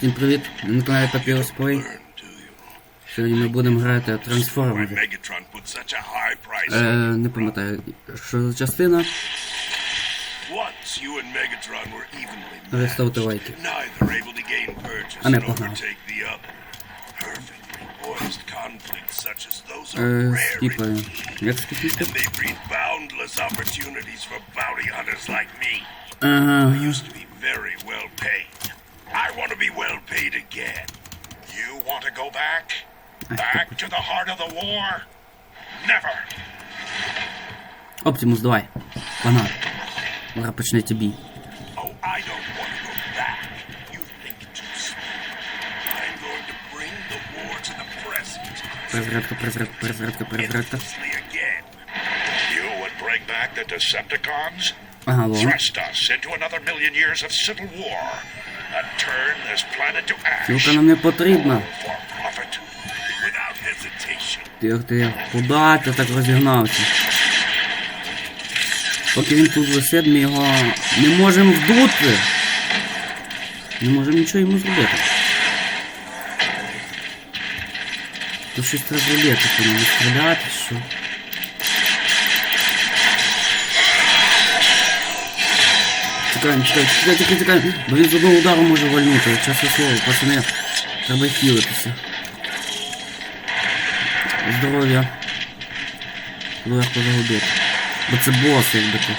Всім привіт! На каналі Papyrus Play. Сьогодні ми будемо грати трансформери. Е, не пам'ятаю, що за частина. Але ставте лайки. А не погнали. Е, are rare Як me. Ага. I want to be well paid again. You want to go back? Back to the heart of the war? Never. Оптимус, давай. Погнали. Зараз почнеться бій. Oh, I don't want to go back. You think too small. I'm going to bring the war to the present. Перезарядка, перезарядка, перезарядка, перезарядка. Endlessly again. You would bring back the Decepticons? Ага, ладно. Thrust us into another million years of civil war Філка нам не потрібна. Тих, тих, куди ти так розігнався? Поки він тут висить, ми його не можемо вдути. Не можемо нічого йому зробити. Тут щось треба по ньому стріляти, що. Чекаємо, чекаємо, чекаємо, чекаємо, чекаємо. Бо він з одного удару може вальнути. Часне слово, пацани. Треба хілитися. Здоров'я. Легко загубити. Бо це бос, якби то.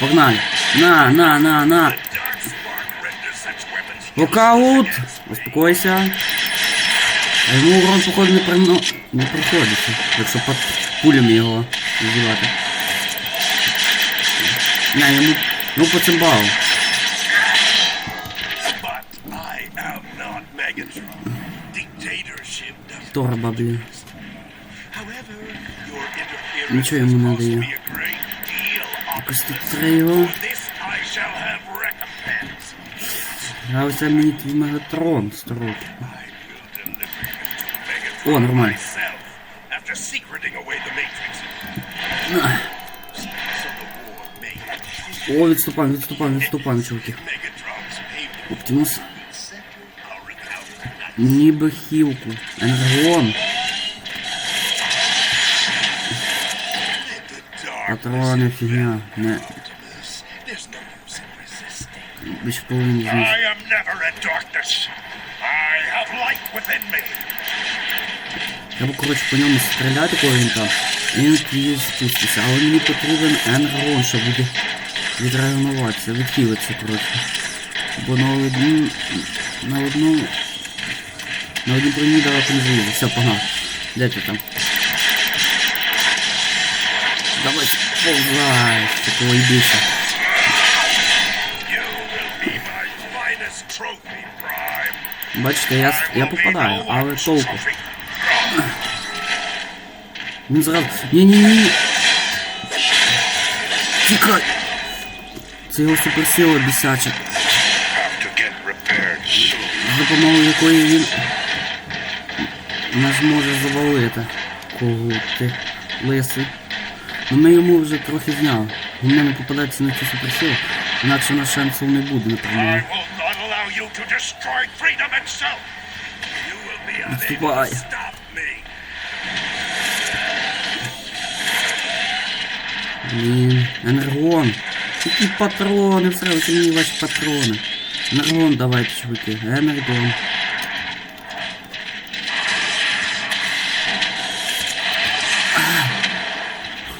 Погнали. На, на, на, на. Dark spark renders such weapons Локаут! Успокойся. А йому урон, походу, не, прино... не приходиться. Якщо під пулями його вбивати. Не, йому... Ну. Dictatorship does Торба, Нічого has йому не of Якось тут recompense. А ось це мені твій мегатрон, Megatron О, нормально. На. О, відступаємо, відступаємо, відступаємо, чуваки. Оптимус. Ніби хілку. Енергон. Патрони фігня. Не. Більше половини з них. Треба, коротше, по ньому стріляти, коли він там. Він спуститься. Але мені потрібен енергон, щоб від... відреагуватися, відхилитися, коротше. Бо на одну... На одну... На одній броні далеко не залізе. Все, погнав. Де ти там? Давай, сповзай. Такого і більше. You will be my finest trophy, Prime. Бачите, я, I я will be попадаю, no але one's толку. trophy. Він зразу. Ні-ні-ні. Тікай. Це його суперсила бісяча. З допомогою якої він нас може завалити. Кого ти лисий. Ну ми йому вже трохи зняли. Він мене попадається на цю суперсилу, інакше на шансів не буде, напевно. Відступай. Блін, енергон. Які патрони, всрався мені ваші патрони. Енергон давайте, чуваки, енергон.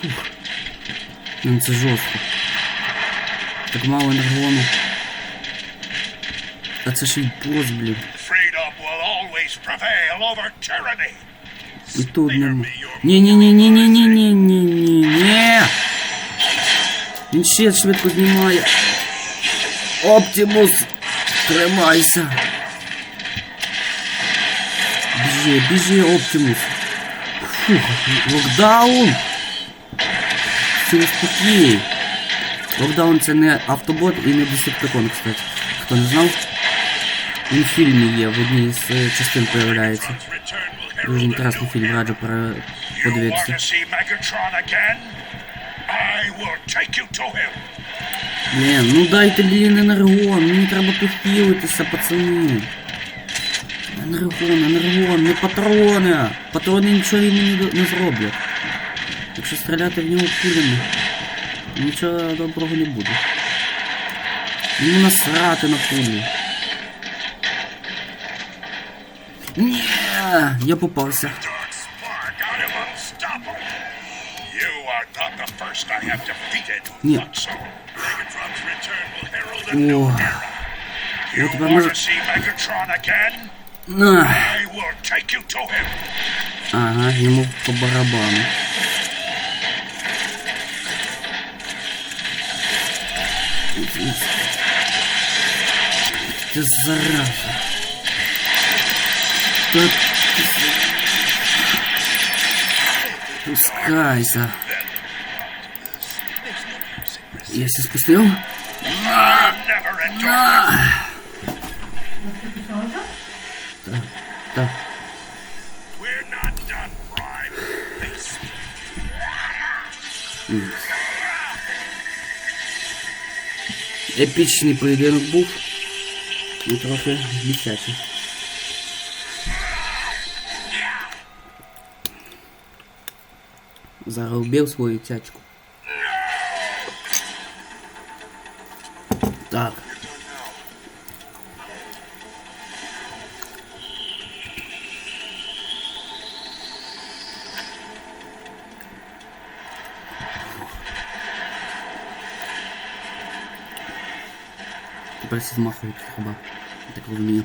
Фух. Блін, це жорстко. Так мало енергону. А це ще й бос, блін. Freedom will always prevail over tyranny. І тут Spare нема. me your Ні-ні-ні-ні-ні-ні-ні-ні. Він ще швидко знімає. Оптимус! Тримайся! Біжи, біжи, Оптимус! Фух, локдаун! Все успокій! Локдаун це не автобот і не десептикон, кстати. Хто не знав? Він в фільмі є, в одній з е, частин появляється. Дуже інтересний фільм, раджу. Подивитися. I will take you to him. Блін, ну дайте, блін, енергон, мені треба похилитися, пацани. Енергон, енергон, не патрони! Патрони нічого йому не, не зроблять. Якщо стріляти в нього кулями, нічого доброго не буде. Йому насрати на кулі. Ні, я попався. Нет. О. Я тебя может... На. Ага, ему по барабану. Ты зараза. Да ты... Пускайся. Я все спустив? Never endure. Так. We're not done, Prime. Face Епічний поєдинок був. І трохи бісячий. Заробив свою цячку. Так. Тепер всі змахують хіба. Я Так розумію.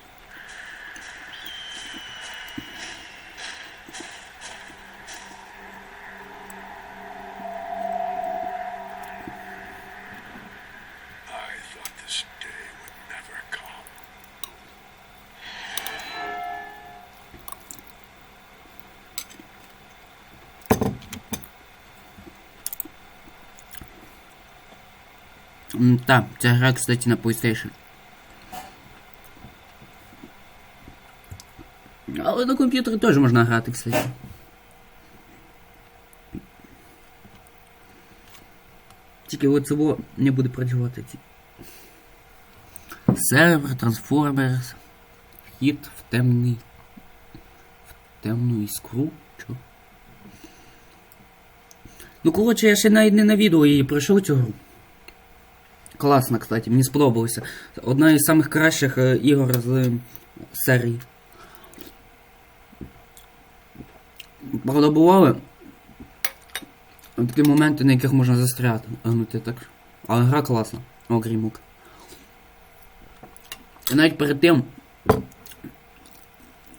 М, Так, ця гра, кстати, на PlayStation. Але на комп'ютері теж можна грати, кстати. Тільки от цього не буде працювати. Сервер, трансформерс. Вхід в темний. В темну іскру. Чо? Ну, коротше, я ще навіть не на відео її пройшов цю гру. Класно, кстати, мені сподобалося. Одна із самих кращих е, ігор з серії. Правда, бували такі моменти, на яких можна застряти. Ну, так. Але гра класна, окрім мук. І навіть перед тим,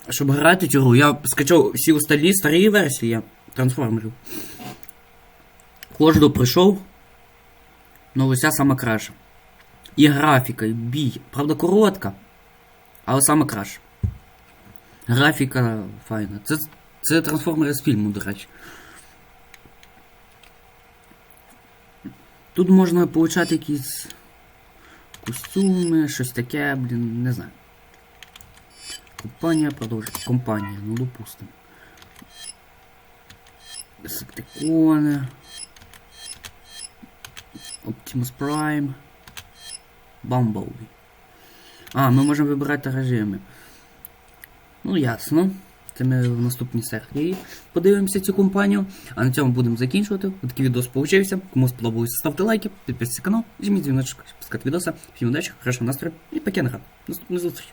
щоб грати цю гру, я скачав всі остальні старі версії трансформерів. Кожну пройшов. Ну, ось ця сама краща. І графіка, і бій. Правда, коротка. Але саме краще. Графіка файна. Це, це трансформери з фільму, до речі. Тут можна получати якісь костюми, щось таке, блін, не знаю. Компанія продовжує. Компанія, ну допустимо. Десептикони. Optimus Prime. Bumblebee. А, ми можемо вибирати режими. Ну, ясно. Це ми в наступній серії подивимося цю компанію. А на цьому будемо закінчувати. Такий відео получився. Кому сподобалося, ставте лайки, підписуйтесь на канал, жміть дзвіночок, спускати відоси. Всім удачі, хорошого настрою і пакет гра. Наступної зустрічі.